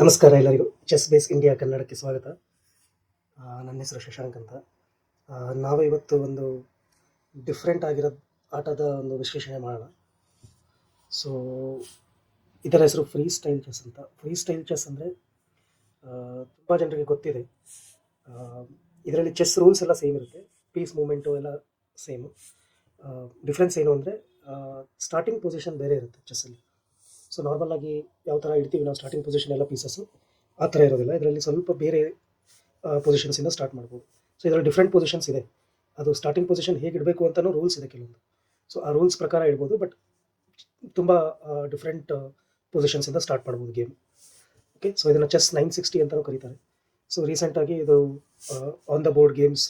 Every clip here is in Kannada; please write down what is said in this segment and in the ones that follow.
ನಮಸ್ಕಾರ ಎಲ್ಲರಿಗೂ. ಚೆಸ್ ಬೇಸ್ ಇಂಡಿಯಾ ಕನ್ನಡಕ್ಕೆ ಸ್ವಾಗತ. ನನ್ನ ಹೆಸರು ಶಶಾಂಕ್ ಅಂತ. ನಾವು ಇವತ್ತು ಒಂದು ಡಿಫ್ರೆಂಟ್ ಆಗಿರೋ ಆಟದ ಒಂದು ವಿಶ್ಲೇಷಣೆ ಮಾಡೋಣ. ಸೊ ಇದರ ಹೆಸರು ಫ್ರೀ ಸ್ಟೈಲ್ ಚೆಸ್ ಅಂತ. ಫ್ರೀ ಸ್ಟೈಲ್ ಚೆಸ್ ಅಂದರೆ ತುಂಬ ಜನರಿಗೆ ಗೊತ್ತಿದೆ. ಇದರಲ್ಲಿ ಚೆಸ್ ರೂಲ್ಸ್ ಎಲ್ಲ ಸೇಮ್ ಇರುತ್ತೆ. ಪೀಸ್ ಮೂಮೆಂಟು ಎಲ್ಲ ಸೇಮು ಡಿಫ್ರೆನ್ಸ್ ಏನು ಅಂದರೆ ಸ್ಟಾರ್ಟಿಂಗ್ ಪೊಸಿಷನ್ ಬೇರೆ ಇರುತ್ತೆ ಚೆಸ್ಸಲ್ಲಿ ಸೊ ನಾರ್ಮಲ್ ಆಗಿ ಯಾವ ಥರ ಇಡ್ತೀವಿ ನಾವು ಸ್ಟಾರ್ಟಿಂಗ್ ಪೊಸಿಷನ್ ಎಲ್ಲ ಪೀಸಸ್ಸು ಆ ಥರ ಇರೋದಿಲ್ಲ. ಇದರಲ್ಲಿ ಸ್ವಲ್ಪ ಬೇರೆ ಪೊಸಿಷನ್ಸಿಂದ ಸ್ಟಾರ್ಟ್ ಮಾಡ್ಬೋದು. ಸೊ ಇದರಲ್ಲಿ ಡಿಫ್ರೆಂಟ್ ಪೊಸಿಷನ್ಸ್ ಇದೆ. ಅದು ಸ್ಟಾರ್ಟಿಂಗ್ ಪೊಸಿಷನ್ ಹೇಗೆ ಇಡಬೇಕು ಅಂತಲೂ ರೂಲ್ಸ್ ಇದೆ ಕೆಲವೊಂದು. ಸೊ ಆ ರೂಲ್ಸ್ ಪ್ರಕಾರ ಇಡ್ಬೋದು ಬಟ್ ತುಂಬ ಡಿಫ್ರೆಂಟ್ ಪೊಸಿಷನ್ಸಿಂದ ಸ್ಟಾರ್ಟ್ ಮಾಡ್ಬೋದು ಗೇಮ್ ಓಕೆ ಸೊ ಇದನ್ನು ಚೆಸ್ ನೈನ್ ಸಿಕ್ಸ್ಟಿ ಅಂತಲೂ ಕರೀತಾರೆ. ಸೊ ರೀಸೆಂಟಾಗಿ ಇದು ಆನ್ ದ ಬೋರ್ಡ್ ಗೇಮ್ಸ್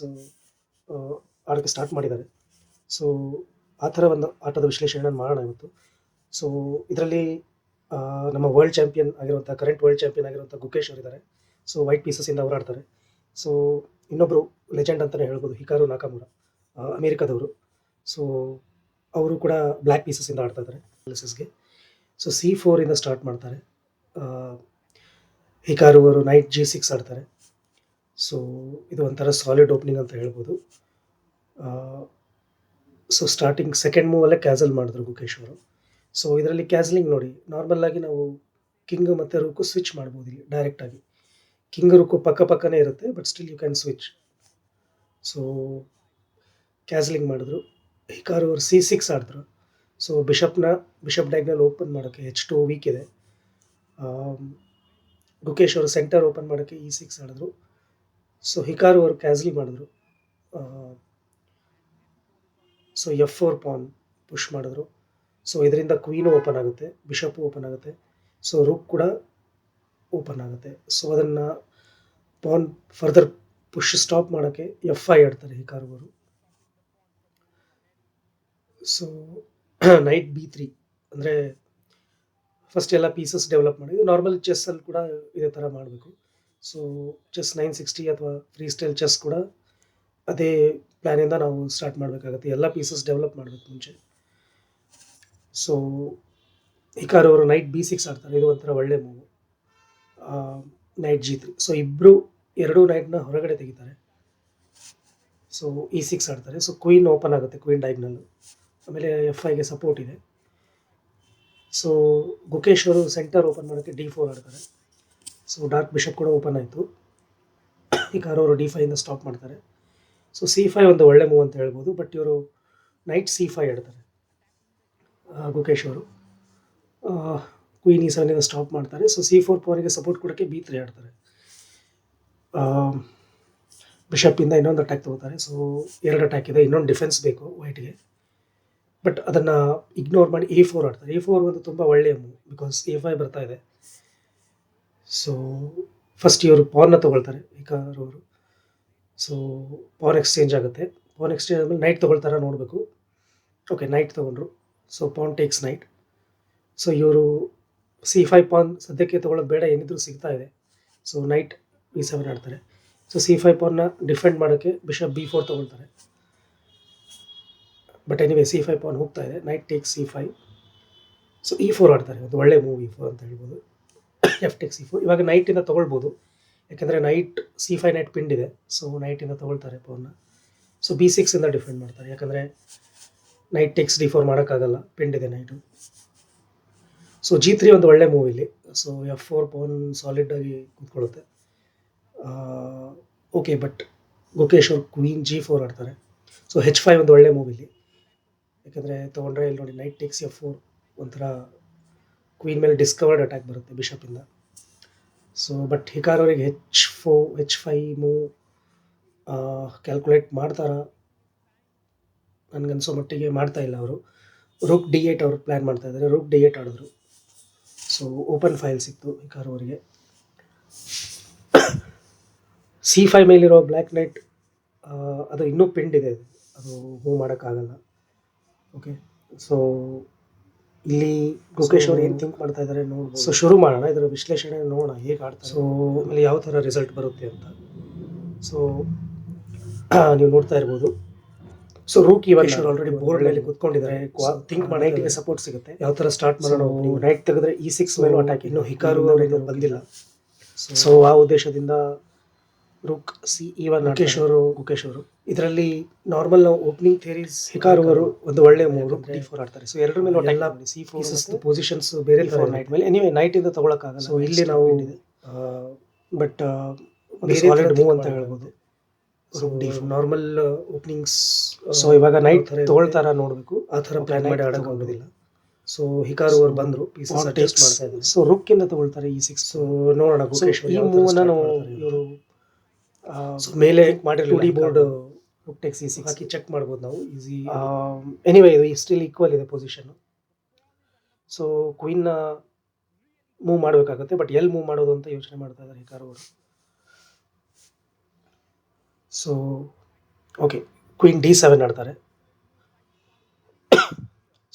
ಆಡೋಕ್ಕೆ ಸ್ಟಾರ್ಟ್ ಮಾಡಿದ್ದಾರೆ. ಸೊ ಆ ಥರ ಒಂದು ಆಟದ ವಿಶ್ಲೇಷಣೆಯನ್ನು ಮಾಡೋಣ ಇವತ್ತು. ಸೊ ಇದರಲ್ಲಿ ನಮ್ಮ ವರ್ಲ್ಡ್ ಚಾಂಪಿಯನ್ ಆಗಿರುವಂಥ ಕರೆಂಟ್ ವರ್ಲ್ಡ್ ಚಾಂಪಿಯನ್ ಆಗಿರುವಂಥ ಗುಕೇಶ್ ಅವರಿದ್ದಾರೆ. ಸೊ ವೈಟ್ ಪೀಸಸ್ಸಿಂದ ಹೋರಾಡ್ತಾರೆ. ಸೊ ಇನ್ನೊಬ್ಬರು ಲೆಜೆಂಡ್ ಅಂತಲೇ ಹೇಳ್ಬೋದು, ಹಿಕಾರು ನಾಕಾಮುರ ಅಮೇರಿಕಾದವರು. ಸೊ ಅವರು ಕೂಡ ಬ್ಲ್ಯಾಕ್ ಪೀಸಸ್ಸಿಂದ ಆಡ್ತಾ ಇದ್ದಾರೆ ಗೆ. ಸೊ ಸಿ ಫೋರಿಂದ ಸ್ಟಾರ್ಟ್ ಮಾಡ್ತಾರೆ. ಹಿಕಾರು ಅವರು ನೈಟ್ ಜಿ ಸಿಕ್ಸ್ ಆಡ್ತಾರೆ. ಸೊ ಇದು ಒಂಥರ ಸಾಲಿಡ್ ಓಪನಿಂಗ್ ಅಂತ ಹೇಳ್ಬೋದು. ಸೊ ಸ್ಟಾರ್ಟಿಂಗ್ ಸೆಕೆಂಡ್ ಮೂವಲ್ಲೇ ಕ್ಯಾಸಲ್ ಮಾಡಿದ್ರು ಗುಕೇಶ್ ಅವರು. ಸೊ ಇದರಲ್ಲಿ ಕ್ಯಾಸ್ಲಿಂಗ್ ನೋಡಿ ನಾರ್ಮಲ್ಲಾಗಿ ನಾವು ಕಿಂಗ್ ಮತ್ತು ರೂಕು ಸ್ವಿಚ್ ಮಾಡ್ಬೋದು ಇಲ್ಲಿ ಡೈರೆಕ್ಟಾಗಿ ಕಿಂಗ್ ರುಕು ಪಕ್ಕ ಪಕ್ಕನೇ ಇರುತ್ತೆ but still you can switch so castling ಮಾಡಿದ್ರು. ಹಿಕಾರು ಅವರು ಸಿ ಸಿಕ್ಸ್ ಆಡಿದ್ರು. ಸೊ ಬಿಷಪ್ನ ಬಿಷಪ್ ಡೈಗ್ನಲ್ಲಿ ಓಪನ್ ಮಾಡೋಕ್ಕೆ ಎಚ್ ಟು ವೀಕ್ ಇದೆ. ಗುಕೇಶ್ ಅವರು ಸೆಂಟರ್ ಓಪನ್ ಮಾಡೋಕ್ಕೆ ಇ ಸಿಕ್ಸ್ ಆಡಿದ್ರು. ಸೊ ಹಿಕಾರು ಅವರು ಕ್ಯಾಸ್ಲಿ ಮಾಡಿದ್ರು. So F four pawn push ಮಾಡಿದ್ರು. ಸೊ ಇದರಿಂದ ಕ್ವೀನು ಓಪನ್ ಆಗುತ್ತೆ ಬಿಷಪ್ಪು ಓಪನ್ ಆಗುತ್ತೆ ಸೊ ರುಕ್ ಕೂಡ ಓಪನ್ ಆಗುತ್ತೆ. ಸೊ ಅದನ್ನು ಪಾನ್ ಫರ್ದರ್ ಪುಷ್ ಸ್ಟಾಪ್ ಮಾಡೋಕ್ಕೆ ಎಫ್ ಐ ಆಡ್ತಾರೆ ಈ ಕಾರ್ಗೋರು ಸೊ ನೈಟ್ ಬಿ ತ್ರೀ ಅಂದರೆ ಫಸ್ಟ್ ಎಲ್ಲ ಪೀಸಸ್ ಡೆವಲಪ್ ಮಾಡಿ ನಾರ್ಮಲ್ ಚೆಸ್ಸಲ್ಲಿ ಕೂಡ ಇದೇ ಥರ ಮಾಡಬೇಕು. ಸೊ ಚೆಸ್ ನೈನ್ ಸಿಕ್ಸ್ಟಿ ಅಥವಾ ಫ್ರೀ ಸ್ಟೈಲ್ ಚೆಸ್ ಕೂಡ ಅದೇ ಪ್ಲ್ಯಾನಿಂದ ನಾವು ಸ್ಟಾರ್ಟ್ ಮಾಡಬೇಕಾಗುತ್ತೆ. ಎಲ್ಲ ಪೀಸಸ್ ಡೆವಲಪ್ ಮಾಡಬೇಕು ಮುಂಚೆ. ಸೊ ಹಿಕಾರ್ ಅವರು ನೈಟ್ ಬಿ ಸಿಕ್ಸ್ ಆಡ್ತಾರೆ. ಇದು ಒಂಥರ ಒಳ್ಳೆ move knight G three so ಇಬ್ಬರು ಎರಡೂ ನೈಟ್ನ ಹೊರಗಡೆ ತೆಗಿತಾರೆ. ಸೊ ಇ ಸಿಕ್ಸ್ ಆಡ್ತಾರೆ. ಸೊ ಕ್ವೀನ್ ಓಪನ್ ಆಗುತ್ತೆ ಕ್ವೀನ್ ಡೈಗ್ನಲ್ಲು ಆಮೇಲೆ ಎಫ್ ಐಗೆ ಸಪೋರ್ಟ್ ಇದೆ. ಸೊ ಗುಕೇಶ್ ಅವರು ಸೆಂಟರ್ ಓಪನ್ ಮಾಡೋಕ್ಕೆ ಡಿ ಫೋರ್ ಆಡ್ತಾರೆ. ಸೊ ಡಾರ್ಕ್ ಬಿಷಪ್ ಕೂಡ ಓಪನ್ ಆಯಿತು. ಹಿಕಾರ್ ಅವರು ಡಿ ಫೈಯಿಂದ ಸ್ಟಾಪ್ ಮಾಡ್ತಾರೆ. ಸೊ ಸಿ ಫೈ ಒಂದು ಒಳ್ಳೆ ಮೂವ್ ಅಂತ ಹೇಳ್ಬೋದು. ಬಟ್ ಇವರು ನೈಟ್ ಸಿ ಫೈ ಆಡ್ತಾರೆ. ಗುಕೇಶ್ ಅವರು. ಕ್ವೀನ್ ಈ ಸೆವೆನಿಂದ ಸ್ಟಾಪ್ ಮಾಡ್ತಾರೆ. ಸೊ ಸಿ ಫೋರ್ ಪವರಿಗೆ ಸಪೋರ್ಟ್ ಕೊಡೋಕ್ಕೆ ಬಿ ತ್ರೀ ಆಡ್ತಾರೆ. ಬಿಷಪ್ಪಿಂದ ಇನ್ನೊಂದು ಅಟ್ಯಾಕ್ ತಗೋತಾರೆ. ಸೊ ಎರಡು ಅಟ್ಯಾಕ್ ಇದೆ. ಇನ್ನೊಂದು ಡಿಫೆನ್ಸ್ ಬೇಕು ವೈಟ್ಗೆ ಬಟ್ ಅದನ್ನು ಇಗ್ನೋರ್ ಮಾಡಿ ಎ ಫೋರ್ ಆಡ್ತಾರೆ. ಎ ಫೋರ್ ಒಂದು ತುಂಬ ಒಳ್ಳೆಯ ಮೂವ್ ಬಿಕಾಸ್ ಎ ಫೈ ಬರ್ತಾ ಇದೆ. ಸೊ ಫಸ್ಟ್ ಇವರು ಪಾನ್ನ ತೊಗೊಳ್ತಾರೆ ಅವರು. ಸೊ ಪಾನ್ ಎಕ್ಸ್ಚೇಂಜ್ ಆಗುತ್ತೆ. ಪಾನ್ ಎಕ್ಸ್ಚೇಂಜ್ ಆದಮೇಲೆ ನೈಟ್ ತೊಗೊಳ್ತಾರ ನೋಡಬೇಕು. ಓಕೆ ನೈಟ್ ತೊಗೊಂಡ್ರು. So pawn takes knight so ಇವರು ಸಿ ಫೈವ್ ಪಾನ್ ಸದ್ಯಕ್ಕೆ ತೊಗೊಳ್ಳೋದು ಬೇಡ, ಏನಿದ್ರು ಸಿಗ್ತಾ ಇದೆ. ಸೊ ನೈಟ್ ಬಿ ಸೆವೆನ್ ಆಡ್ತಾರೆ. ಸೊ ಸಿ ಫೈವ್ ಪಾನ್ನ ಡಿಫೆಂಡ್ ಮಾಡೋಕ್ಕೆ ಬಿಷಪ್ ಬಿ ಫೋರ್ ತೊಗೊಳ್ತಾರೆ. But anyway C five pawn ಹೋಗ್ತಾ ಇದೆ. Knight take C five so E four ಆಡ್ತಾರೆ. ಒಂದು ಒಳ್ಳೆ ಮೂವ್ ಇ ಫೋರ್ ಅಂತ ಹೇಳ್ಬೋದು. ಎಫ್ ಟೆಕ್ ಸಿ ಫೋರ್ ಇವಾಗ ನೈಟಿಂದ ತೊಗೊಳ್ಬೋದು. ಯಾಕೆಂದರೆ knight C five knight pinned ಇದೆ. ಸೊ ನೈಟಿಂದ ತೊಗೊಳ್ತಾರೆ ಪವನ್ನ ಸೊ ಬಿ ಸಿಕ್ಸಿಂದ ಡಿಫೆಂಡ್ ಮಾಡ್ತಾರೆ. ಯಾಕಂದರೆ ನೈಟ್ ಟೆಕ್ಸ್ ಡಿ ಫೋರ್ ಮಾಡೋಕ್ಕಾಗಲ್ಲ ಪಿಂಡ್ ಇದೆ ನೈಟು ಸೊ ಜಿ ತ್ರೀ ಒಂದು ಒಳ್ಳೆ ಮೂವ್ ಇಲ್ಲಿ. ಸೊ ಎಫ್ ಫೋರ್ ಪೋನ್ ಸಾಲಿಡಾಗಿ ಕೂತ್ಕೊಳ್ಳುತ್ತೆ. ಓಕೆ ಬಟ್ ಗುಕೇಶ್ ಅವ್ರು ಕ್ವೀನ್ ಜಿ ಫೋರ್ ಆಡ್ತಾರೆ. ಸೊ ಹೆಚ್ ಫೈವ್ ಒಂದು ಒಳ್ಳೆ ಮೂವ್ ಇಲ್ಲಿ. ಯಾಕಂದರೆ ತೊಗೊಂಡ್ರೆ ಇಲ್ಲಿ ನೋಡಿ ನೈಟ್ ಟೆಕ್ಸ್ ಎಫ್ ಫೋರ್ ಒಂಥರ ಕ್ವೀನ್ ಮೇಲೆ ಡಿಸ್ಕವರ್ಡ್ ಅಟ್ಯಾಕ್ ಬರುತ್ತೆ ಬಿಷಪಿಂದ ಸೊ ಬಟ್ ಹಿಕಾರ್ ಅವರಿಗೆ H four H five move calculate ಮಾಡ್ತಾರಾ? ನನಗನ್ಸೋ ಮಟ್ಟಿಗೆ ಮಾಡ್ತಾ ಇಲ್ಲ ಅವರು. ರುಕ್ ಡಿ ಏಟ್ ಅವರು ಪ್ಲ್ಯಾನ್ ಮಾಡ್ತಾ ಇದ್ದಾರೆ ರುಕ್ ಡಿ ಏಟ್ ಆಡಿದ್ರು ಸೊ ಓಪನ್ ಫೈಲ್ ಸಿಕ್ತು ಹಿಕಾರ್ ಅವರಿಗೆ. ಸಿ ಫೈ ಮೇಲಿರೋ ಬ್ಲ್ಯಾಕ್ ನೈಟ್ ಅದು ಇನ್ನೂ ಪಿಂಡ್ ಇದೆ. ಅದು. ಅದು ಮೂವ್ ಮಾಡೋಕ್ಕಾಗಲ್ಲ. ಓಕೆ ಸೊ ಇಲ್ಲಿ ಗುಕೇಶ್ ಅವ್ರು ಏನು ಥಿಂಕ್ ಮಾಡ್ತಾ ಇದ್ದಾರೆ ನೋಡಿ ಸೊ ಶುರು ಮಾಡೋಣ. ಇದರ ವಿಶ್ಲೇಷಣೆ ನೋಡೋಣ. ಹೇಗೆ ಆಡ್ತಾರೆ. ಸೊ ಆಮೇಲೆ ಯಾವ ಥರ ರಿಸಲ್ಟ್ ಬರುತ್ತೆ ಅಂತ. ಸೊ ನೀವು ನೋಡ್ತಾ ಇರ್ಬೋದು. ಸೊ ರೂಕ್ ಇವಾಗ ಆಲ್ರೆಡಿ ಬೋರ್ಡ್ ಅಲ್ಲಿ ಕುತ್ಕೊಂಡಿದ್ದಾರೆ. ಥಿಂಕ್ ನೈಟ್ಗೆ ಸಪೋರ್ಟ್ ಸಿಗುತ್ತೆ. ಯಾವ ತರ ಸ್ಟಾರ್ಟ್ ಮಾಡೋಣ ನೀವು ನೈಟ್ ತೆಗೆದ್ರೆ ಇ ಸಿಕ್ಸ್ ಮೇಲೆ ಅಟ್ಯಾಕ್ ಇನ್ನು ಹಿಕಾರು ಅವರು ಬಂದಿಲ್ಲ. ಸೊ ಆ ಉದ್ದೇಶದಿಂದ ರುಕ್ ಸಿ ಇವನ್ ಮುಖೇಶ್ ಅವರು ಮುಖೇಶ್ ಅವರು. ಇದರಲ್ಲಿ ನಾರ್ಮಲ್ ನಾವು ಓಪನಿಂಗ್ ಥಿಯರೀಸ್ ಹಿಕಾರು ಅವರು ಒಂದು ಒಳ್ಳೆ ಮೂರು ಡಿ ಫೋರ್ ಆಡ್ತಾರೆ. ಸೊ ಎರಡರ ಮೇಲೆ ಎಲ್ಲ ಸಿ ಫೋರ್ ಪೊಸಿಷನ್ಸ್ ಬೇರೆ ಫೋರ್ ನೈಟ್ ಮೇಲೆ. ಎನಿವೆ ನೈಟ್ ಇಂದ ತಗೊಳಕ್ಕಾಗಲ್ಲ. ಸೊ ಇಲ್ಲಿ ನಾವು ಬಟ್ ಸಾಲಿಡ್ ಮೂವ್ ಅಂತ ಹೇಳ್ಬೋದು. ನಾರ್ಮಲ್ ಓಪನಿಂಗ್ಸ್ ಸೊ ಇವಾಗ ನೈಟ್ ತಗೊಳ್ತಾರ ನೋಡಬೇಕು. ಆ ಥರ ಪ್ಲಾನ್ ಮಾಡಿ ಆಡೋಕ್ಕಾಗೋದಿಲ್ಲ ಸೊ ಹಿಕಾರು ಅವರು ಬಂದರು ಪೀಸಸ್ ಟೇಸ್ಟ್ ಮಾಡ್ತಾ ಇದ್ದಾರೆ. ಸೊ ರುಕ್ ಇಂದ ತಗೊಳ್ತಾರೆ ಈ ಸಿಕ್ಸ್ ಸೊ ನೋಡೋಣ ಈ ಮೂವ್ ನಾನು ಇವರು ಮೇಲೆ ಮಾಡಿರಲಿ ಬೋರ್ಡ್ ರುಕ್ ಟೆಕ್ಸ್ ಈ ಹಾಕಿ ಚೆಕ್ ಮಾಡ್ಬೋದು ನಾವು. ಈಸಿ ಎನಿವೇ ಇದು ಸ್ಟಿಲ್ ಈಕ್ವಲ್ ಇದೆ ಪೊಸಿಷನ್ ಸೊ ಕ್ವೀನ್ ಮೂವ್ ಮಾಡಬೇಕಾಗುತ್ತೆ ಬಟ್ ಎಲ್ಲಿ ಮೂವ್ ಮಾಡೋದು ಅಂತ ಯೋಚನೆ ಮಾಡ್ತಾ ಇದ್ದಾರೆ ಹಿಕಾರು ಅವರು. So okay queen D seven ಆಡ್ತಾರೆ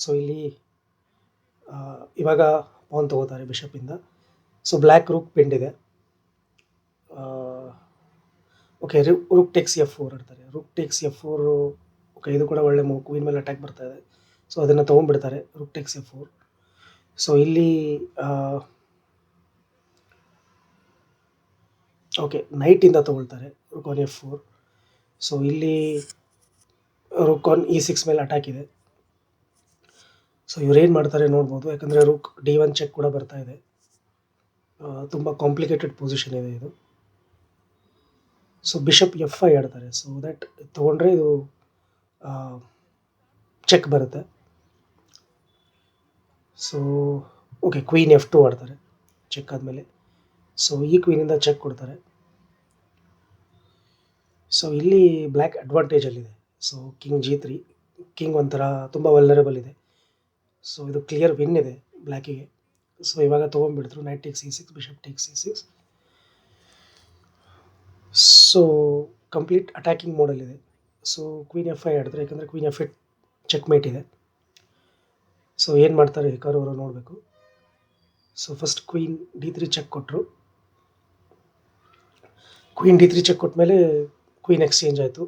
ಸೊ ಇಲ್ಲಿ ಇವಾಗ ಪೌನ್ ತಗೋತಾರೆ ಬಿಷಪಿಂದ ಸೊ ಬ್ಲ್ಯಾಕ್ ರೂಕ್ ಪಿಂಡ್ ಇದೆ. Okay rook takes F four ಆಡ್ತಾರೆ rook takes F four okay ಇದು ಕೂಡ ಒಳ್ಳೆ ಮೂವ್ ಕ್ವೀನ್ ಮೇಲೆ ಅಟ್ಯಾಕ್ ಬರ್ತಾ ಇದೆ. ಸೊ ಅದನ್ನು ತೊಗೊಂಡ್ಬಿಡ್ತಾರೆ rook takes F four so ಇಲ್ಲಿ ಓಕೆ ನೈಟಿಂದ ತೊಗೊಳ್ತಾರೆ rook on F four so ಇಲ್ಲಿ ರುಕಾನ್ ಇ ಸಿಕ್ಸ್ ಮೇಲೆ ಅಟ್ಯಾಕ್ ಇದೆ. ಸೊ ಏನು ಮಾಡ್ತಾರೆ ನೋಡ್ಬೋದು, ಯಾಕಂದರೆ ರುಕ್ ಡಿ ಒನ್ ಚೆಕ್ ಕೂಡ ಬರ್ತಾ ಇದೆ. ತುಂಬ ಕಾಂಪ್ಲಿಕೇಟೆಡ್ ಪೊಸಿಷನ್ ಇದೆ ಇದು. ಸೊ ಬಿಷಪ್ ಎಫ್ ಐ ಆಡ್ತಾರೆ. ಸೊ ದಟ್ ತೊಗೊಂಡ್ರೆ ಇದು ಚೆಕ್ ಬರುತ್ತೆ. So okay queen F two ಆಡ್ತಾರೆ ಚೆಕ್ ಆದಮೇಲೆ. ಸೊ ಈ ಕ್ವೀನಿಂದ ಚೆಕ್ ಕೊಡ್ತಾರೆ. ಸೊ ಇಲ್ಲಿ black ಅಡ್ವಾಂಟೇಜಲ್ಲಿದೆ so king G three king ಒಂಥರ ತುಂಬ ವೆಲ್ಲರೇಬಲ್ ಇದೆ. ಸೊ ಇದು ಕ್ಲಿಯರ್ ವಿನ್ ಇದೆ ಬ್ಲ್ಯಾಕಿಗೆ ಸೊ ಇವಾಗ ತೊಗೊಂಡ್ಬಿಡ್ತು knight take C six bishop take C six so complete attacking ಮೋಡಲ್ಲಿದೆ so queen F I ಆಡಿದ್ರೆ, ಯಾಕಂದರೆ queen F it checkmate ಇದೆ. ಸೊ ಏನು ಮಾಡ್ತಾರೆ ಕಾರು ಅವರು ನೋಡಬೇಕು. So first queen D three check ಕೊಟ್ಟರು ಕ್ವೀನ್ ಡಿ ತ್ರೀ ಚೆಕ್ ಕೊಟ್ಮೇಲೆ ಕ್ವೀನ್ ಎಕ್ಸ್ಚೇಂಜ್ ಆಯಿತು.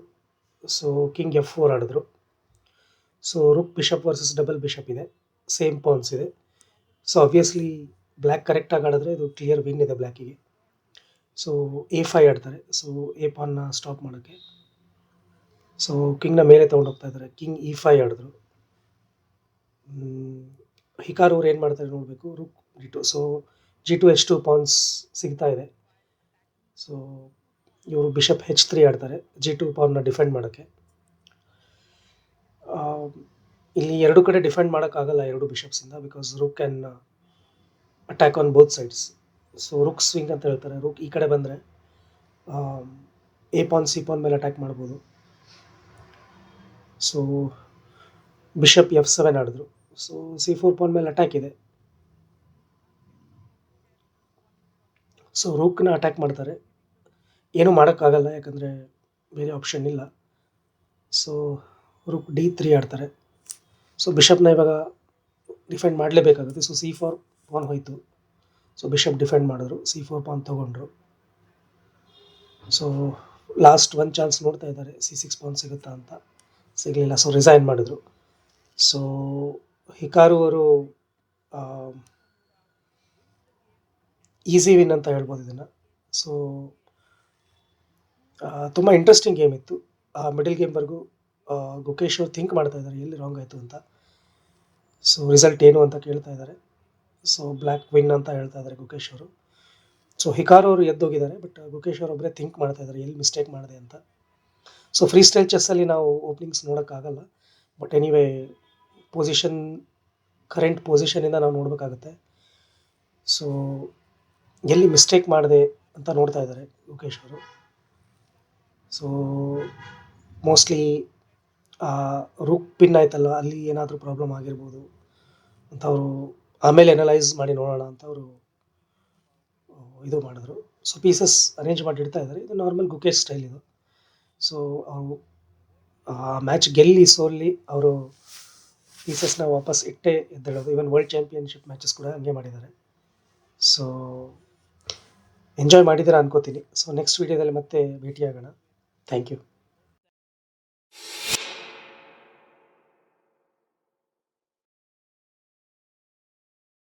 ಸೊ ಕಿಂಗ್ ಎಫ್ ಫೋರ್ ಆಡಿದ್ರು. So rook bishop versus double bishop ಇದೆ. ಸೇಮ್ ಪಾನ್ಸ್ ಇದೆ. ಸೊ ಅಬ್ವಿಯಸ್ಲಿ ಬ್ಲ್ಯಾಕ್ ಕರೆಕ್ಟಾಗಿ ಆಡಿದ್ರೆ ಇದು ಕ್ಲಿಯರ್ ವಿನ್ ಇದೆ ಬ್ಲ್ಯಾಕಿಗೆ ಸೊ ಎ ಫೈ ಆಡ್ತಾರೆ. ಸೊ ಎ ಪಾನ್ನ ಸ್ಟಾಪ್ ಮಾಡೋಕ್ಕೆ. ಸೊ ಕಿಂಗ್ನ ಮೇಲೆ ತೊಗೊಂಡೋಗ್ತಾ ಇದ್ದಾರೆ ಕಿಂಗ್ ಇ ಫೈ ಆಡಿದ್ರು. ಹಿಕಾರ್ ಅವ್ರು ಏನು ಮಾಡ್ತಾರೆ ನೋಡಬೇಕು. Rook G two so G two H two pawns ಸಿಗ್ತಾ ಇದೆ. ಸೊ ಇವರು ಬಿಷಪ್ ಹೆಚ್ ತ್ರೀ ಆಡ್ತಾರೆ, ಜಿ ಟು ಪವರ್ನ ಡಿಫೆಂಡ್ ಮಾಡೋಕ್ಕೆ. ಇಲ್ಲಿ ಎರಡು ಕಡೆ ಡಿಫೆಂಡ್ ಮಾಡೋಕ್ಕಾಗಲ್ಲ ಎರಡು ಬಿಷಪ್ಸಿಂದ, because rook can attack on both sides so rook swing ಅಂತ ಹೇಳ್ತಾರೆ. ರುಕ್ ಈ ಕಡೆ ಬಂದರೆ ಎ ಪಾನ್ ಸಿ ಪಾನ್ ಮೇಲೆ ಅಟ್ಯಾಕ್ ಮಾಡ್ಬೋದು. ಸೊ ಬಿಷಪ್ ಎಫ್ ಸೆವೆನ್ ಆಡಿದ್ರು. ಸೊ ಸಿ ಫೋರ್ ಪಾನ್ ಮೇಲೆ ಅಟ್ಯಾಕ್ ಇದೆ. ಸೊ ರೂಕ್ನ ಅಟ್ಯಾಕ್ ಮಾಡ್ತಾರೆ. ಏನೂ ಮಾಡೋಕ್ಕಾಗಲ್ಲ, ಯಾಕಂದರೆ ಬೇರೆ ಆಪ್ಷನ್ ಇಲ್ಲ. ಸೊ ರುಕ್ ಡಿ ತ್ರೀ ಆಡ್ತಾರೆ. ಸೊ ಬಿಷಪ್ನ ಇವಾಗ ಡಿಫೆಂಡ್ ಮಾಡಲೇಬೇಕಾಗುತ್ತೆ. ಸೊ ಸಿ ಫೋರ್ ಪಾನ್ ಹೋಯಿತು. ಸೊ ಬಿಷಪ್ ಡಿಫೆಂಡ್ ಮಾಡಿದ್ರು. ಸಿ ಫೋರ್ ಪಾನ್ ತೊಗೊಂಡ್ರು. ಸೊ ಲಾಸ್ಟ್ ಒನ್ ಚಾನ್ಸ್ ನೋಡ್ತಾ ಇದ್ದಾರೆ. ಸಿ ಸಿಕ್ಸ್ ಪಾನ್ ಸಿಗುತ್ತಾ ಅಂತ. ಸಿಗಲಿಲ್ಲ. ಸೊ ರಿಸೈನ್ ಮಾಡಿದ್ರು. ಸೊ ಹಿಕಾರು ಅವರು ಈಸಿ ವಿನ್ ಅಂತ ಹೇಳ್ಬೋದು ಇದನ್ನು. ಸೊ ತುಂಬ ಇಂಟ್ರೆಸ್ಟಿಂಗ್ ಗೇಮ್ ಇತ್ತು. ಆ ಮಿಡಲ್ ಗೇಮ್ವರೆಗೂ ಗುಕೇಶ್ ಅವ್ರು ಥಿಂಕ್ ಮಾಡ್ತಾ ಇದ್ದಾರೆ, ಎಲ್ಲಿ ರಾಂಗ್ ಆಯಿತು ಅಂತ. ಸೊ ರಿಸಲ್ಟ್ ಏನು ಅಂತ ಕೇಳ್ತಾ ಇದ್ದಾರೆ. ಸೊ ಬ್ಲ್ಯಾಕ್ ವಿನ್ ಅಂತ ಹೇಳ್ತಾ ಇದ್ದಾರೆ ಗುಕೇಶ್ ಅವರು. ಸೊ ಹಿಕಾರ್ ಅವರು ಎದ್ದೋಗಿದ್ದಾರೆ ಬಟ್ ಗುಕೇಶ್ ಅವರು ಒಬ್ಬರೇ ಥಿಂಕ್ ಮಾಡ್ತಾ ಇದ್ದಾರೆ, ಎಲ್ಲಿ ಮಿಸ್ಟೇಕ್ ಮಾಡಿದೆ ಅಂತ. ಸೊ ಫ್ರೀ ಸ್ಟೈಲ್ ಚೆಸ್ಸಲ್ಲಿ ನಾವು ಓಪನಿಂಗ್ಸ್ ನೋಡೋಕ್ಕಾಗಲ್ಲ. ಬಟ್ ಎನಿವೇ ಪೊಸಿಷನ್ ಕರೆಂಟ್ ಪೊಸಿಷನಿಂದ ನಾವು ನೋಡಬೇಕಾಗುತ್ತೆ. ಸೊ ಎಲ್ಲಿ ಮಿಸ್ಟೇಕ್ ಮಾಡಿದೆ ಅಂತ ನೋಡ್ತಾ ಇದ್ದಾರೆ ಗುಕೇಶ್ ಅವರು. ಸೊ ಮೋಸ್ಟ್ಲಿ ರೂಕ್ ಪಿನ್ ಆಯ್ತಲ್ಲ, ಅಲ್ಲಿ ಏನಾದರೂ ಪ್ರಾಬ್ಲಮ್ ಆಗಿರ್ಬೋದು ಅಂತ ಅವರು ಆಮೇಲೆ ಅನಲೈಸ್ ಮಾಡಿ ನೋಡೋಣ ಅಂತ ಅವರು ಇದು ಮಾಡಿದ್ರು. ಸೊ ಪೀಸಸ್ ಅರೇಂಜ್ ಮಾಡಿ ಇಡ್ತಾ ಇದ್ದಾರೆ. ಇದು ನಾರ್ಮಲ್ ಗುಕೇಶ್ ಸ್ಟೈಲ್ ಇದು. ಸೊ ಅವರು ಮ್ಯಾಚ್ ಗೆಲ್ಲಿ ಸೋಲ್ಲಿ ಅವರು ಪೀಸಸ್ನ ವಾಪಸ್ ಇಟ್ಟೇ ಎದ್ದೇಳೋದು. ಈವನ್ ವರ್ಲ್ಡ್ ಚಾಂಪಿಯನ್ಶಿಪ್ ಮ್ಯಾಚಸ್ ಕೂಡ ಹಂಗೆ ಮಾಡಿದ್ದಾರೆ. ಸೊ ಎಂಜಾಯ್ ಮಾಡಿದ್ದೀರಾ ಅನ್ಕೋತೀನಿ. ಸೊ ನೆಕ್ಸ್ಟ್ ವೀಡಿಯೋದಲ್ಲಿ ಮತ್ತೆ ಭೇಟಿಯಾಗೋಣ. Thank you